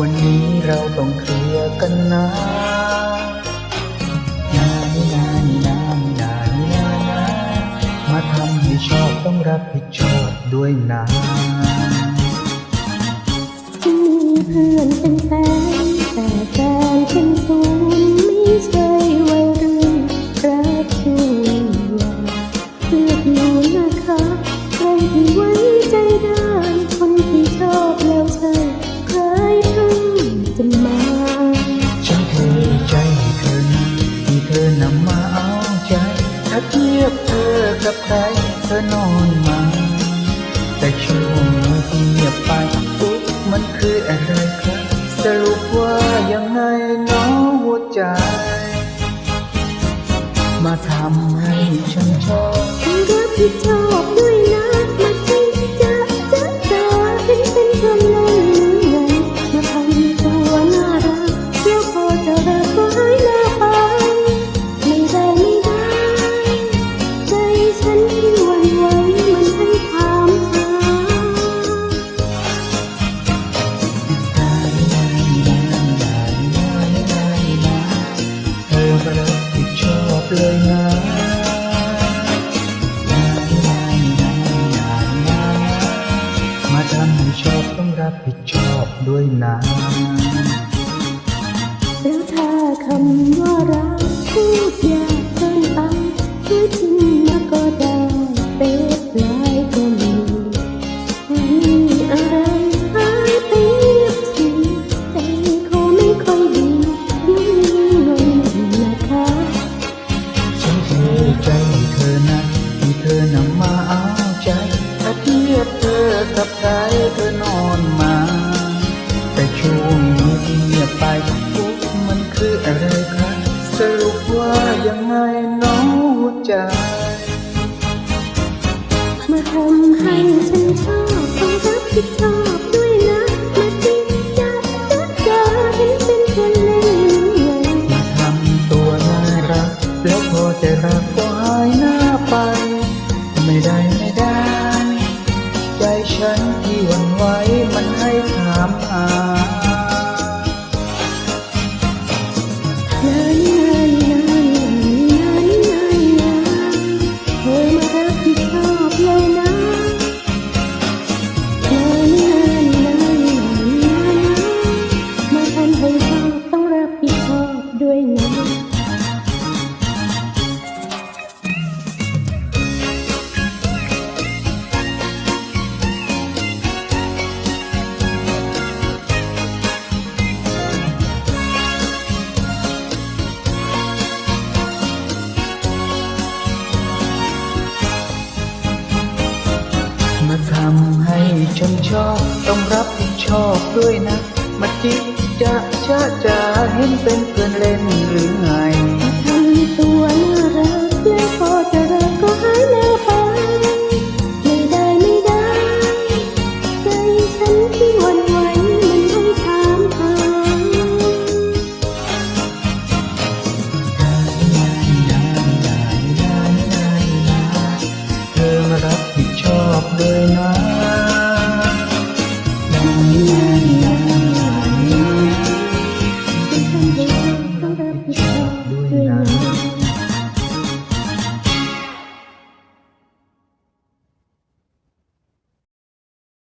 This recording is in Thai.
วันนี้เราต้องเคลียร์กันนะนานีนานีนานีนานีนานามาทำให้ชอบต้องรับผิดชอบด้วยนะที่มีเพื่อนเป็นแฟน ใจ มาทำให้ฉันชอบต้องรับผิดชอบด้วย เลยนะมาทำให้ชอบต้องรับผิดชอบด้วยนะแล้วถ้าคำว่า ทียบเธอกับใครเธอนอนมา แต่ช่วงนี้ที่เงียบไปปุ๊บมันคืออะไรครับสรุปว่ายังไงน้องหัวใจมาทำให้ ฉันที่หวั่นไหวมัน ฉันชอบต้องรับผิดชอบด้วยนะ มาจิจะจะจะเห็นเป็นเพื่อนเล่นหรือไงทำตัวน่ารักแล้วพอจะรักก็หายหน้าไปไม่ได้ไม่ได้ใจฉันที่หวั่นไหวมันให้ถามหาเธอมารับผิดชอบด้วยนะ